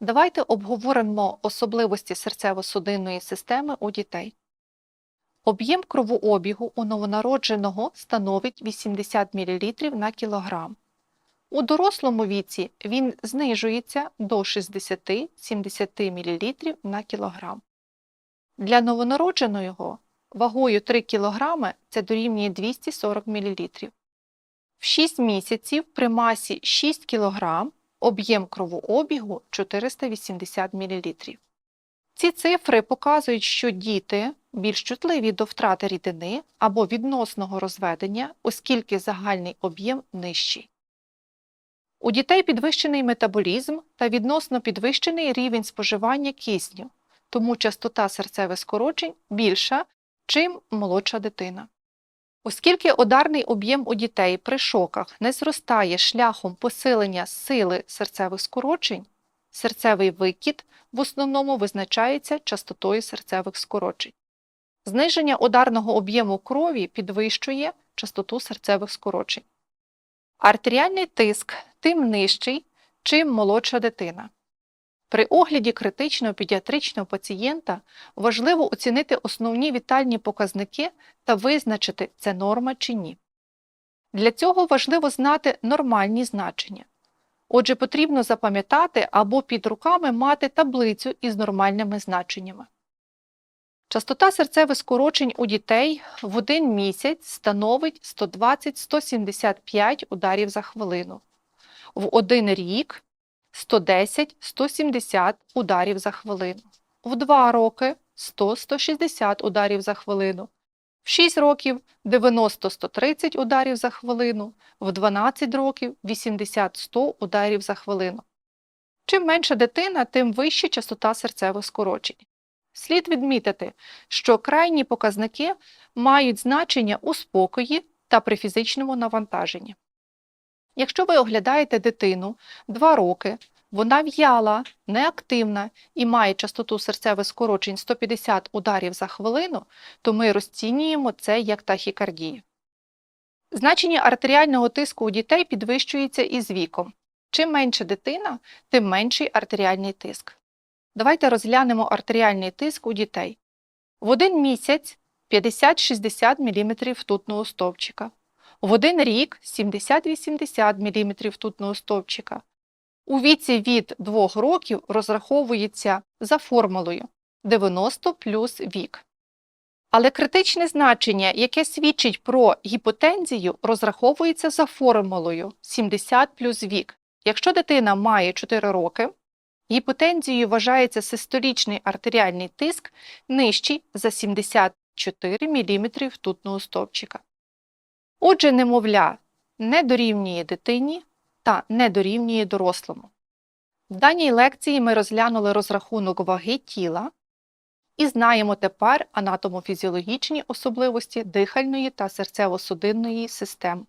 Давайте обговоримо особливості серцево-судинної системи у дітей. Об'єм кровообігу у новонародженого становить 80 мл на кілограм. У дорослому віці він знижується до 60-70 мл на кілограм. Для новонародженого вагою 3 кг це дорівнює 240 мл. В 6 місяців при масі 6 кг об'єм кровообігу 480 мл. Ці цифри показують, що діти більш чутливі до втрати рідини або відносного розведення, оскільки загальний об'єм нижчий. У дітей підвищений метаболізм та відносно підвищений рівень споживання кисню, тому частота серцевих скорочень більша, чим молодша дитина. Оскільки ударний об'єм у дітей при шоках не зростає шляхом посилення сили серцевих скорочень, серцевий викид в основному визначається частотою серцевих скорочень. Зниження ударного об'єму крові підвищує частоту серцевих скорочень. Артеріальний тиск тим нижчий, чим молодша дитина. При огляді критичного педіатричного пацієнта важливо оцінити основні вітальні показники та визначити, це норма чи ні. Для цього важливо знати нормальні значення. Отже, потрібно запам'ятати або під руками мати таблицю із нормальними значеннями. Частота серцевих скорочень у дітей в один місяць становить 120-175 ударів за хвилину, в один рік 110-170 ударів за хвилину, в 2 роки 100-160 ударів за хвилину, в 6 років 90-130 ударів за хвилину, в 12 років 80-100 ударів за хвилину. Чим менша дитина, тим вища частота серцевих скорочень. Слід відмітити, що крайні показники мають значення у спокої та при фізичному навантаженні. Якщо ви оглядаєте дитину 2 роки, вона в'яла, неактивна і має частоту серцевих скорочень 150 ударів за хвилину, то ми розцінюємо це як тахікардію. Значення артеріального тиску у дітей підвищується із віком. Чим менша дитина, тим менший артеріальний тиск. Давайте розглянемо артеріальний тиск у дітей. В один місяць 50-60 мм ртутного стовпчика, в один рік 70-80 мм ртутного стовпчика. У віці від 2 років розраховується за формулою 90 плюс вік. Але критичне значення, яке свідчить про гіпотензію, розраховується за формулою 70 плюс вік. Якщо дитина має 4 роки, гіпотензією вважається систолічний артеріальний тиск нижчий за 74 мм ртутного стовпчика. Отже, немовля не дорівнює дитині та не дорівнює дорослому. В даній лекції ми розглянули розрахунок ваги тіла і знаємо тепер анатомофізіологічні особливості дихальної та серцево-судинної систем.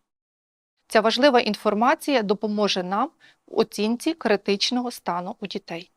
Ця важлива інформація допоможе нам в оцінці критичного стану у дітей.